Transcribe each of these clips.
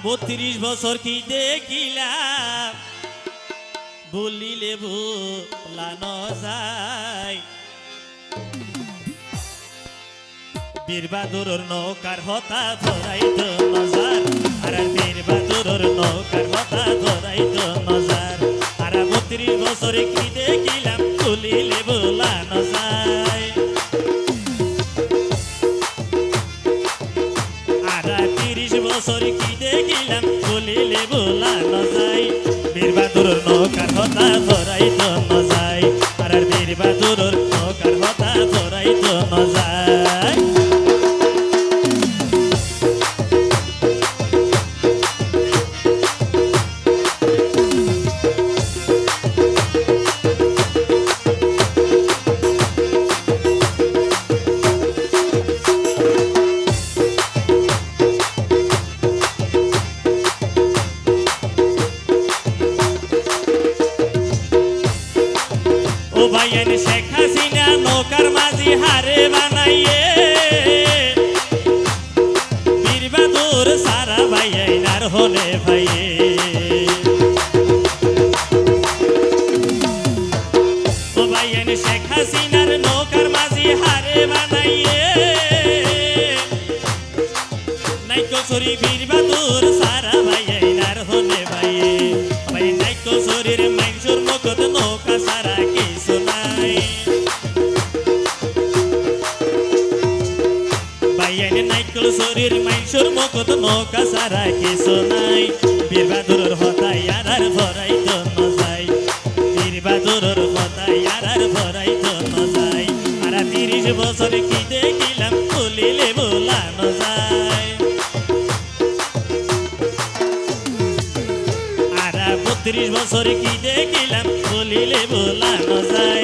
বত্রিশ বছর কি দেখিলাম? বলিলে ভুলানো বীরবাদুর নৌকার হতা নজার আর বীরবাদুর নৌকার হতা নজার আর বত্রিশ বছরে কি দেখিলাম? বলিলে তিরিশ বছর কি বলিলে বোলানো যায় বীরবাদুর নৌকার হতা ধরাই তো নজাই। আর নৌকার ভাইয়েন শেখ হাসিনা নৌকার মাঝি হারে বানাইয়ে। বীরবাদুর সারা ভাইয়াইনার হলে ভাইয়ে। ভাইয়েন শেখ হাসিনার নৌকার মাঝি হারে বানাইয়ে। নাইকো সরি বীরবাদুর মুখত নৌকা সারা কিছু নাই বীরবাদুর হতাই আর আর ভরাই তো নজাই বীরবাদুর হতাই আর আর ভরাই তো নজাই আর তিরিশ বছর কি দেখিলাম বোলানো যায়। আর বত্রিশ বছর কি দেখিলাম বলিলে বোলানো যায়।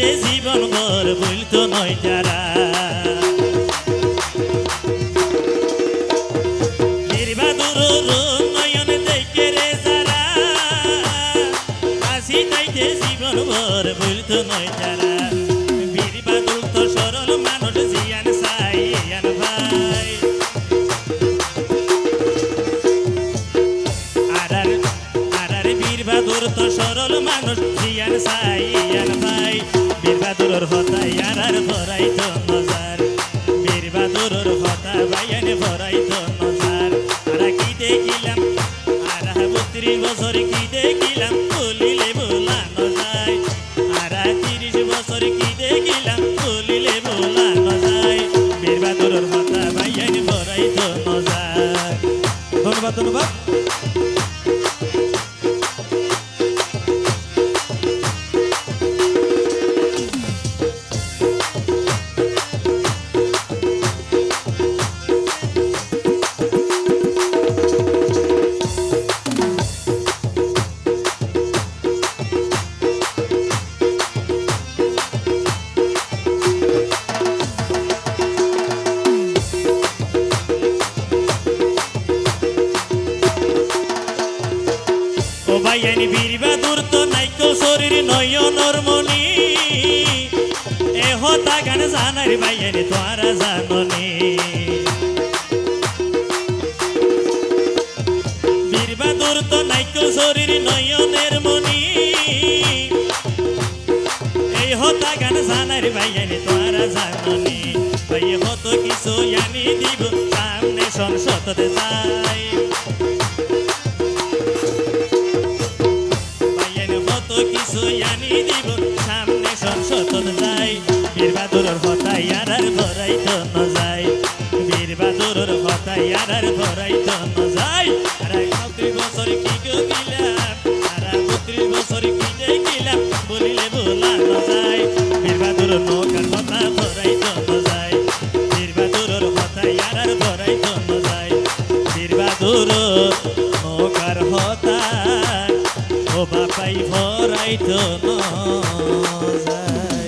তাইতে জীবন ভর বলতো নয় যারা। জীবন ভর বলতো নয় যারা। বীরবাদুর তো সরল মানুষ, জিয়ান সাইয়ান ভাই। আরার আরার বীর বাদুর তো সরল মানুষ, জিয়ান সাইয়ান ভাই। বীর বাদুর হতাই আরার ভরাই তো নজার বীর বাদুর হতা ভাইয়ান ভরাই তো নজার আরা কি দেখিলাম? আরা বত্রিশ বছর কি দেখিলাম? বলিলে বোলানো যায় আরা তিরিশ বছর কি দেখিলাম? বলিলে বোলানো যায় বীর বাদুর হতা ভাইয়ান ভরাই নজার ধন্যবাদ ধন্যবাদ। ভাইয়ানি বীর বাদুর তো নাইকো শরীর নয়নর মনি এ হতা গান জানার ভাইয়ানি তোরা জাননি। বীর বাদুর তো নাইকো শরীর নয়নের মনি এই হতা গান জানার ভাইয়ানি তোরা জাননি। ভাই হত কিছু জানি দিব, সামনে সংসদে যাই। রতন যাই বীর বাদুরর হতাই আর আর ভরাই তন্ন যাই বীর বাদুরর হতাই আর আর ভরাই তন্ন যাই আর একত্রিশ বছর কি গিলাম আর বত্রিশ বছর কি যে গিলাম, বলিলে বোলানো যায় বীর বাদুরর নৌকার হতা ভরাই তন্ন যায় বীর বাদুরর হতাই আর আর ভরাই তন্ন যায় বীর বাদুর নৌকার হতা ও বাপাই ভর ভরাইতো নজার। ধন্যবাদ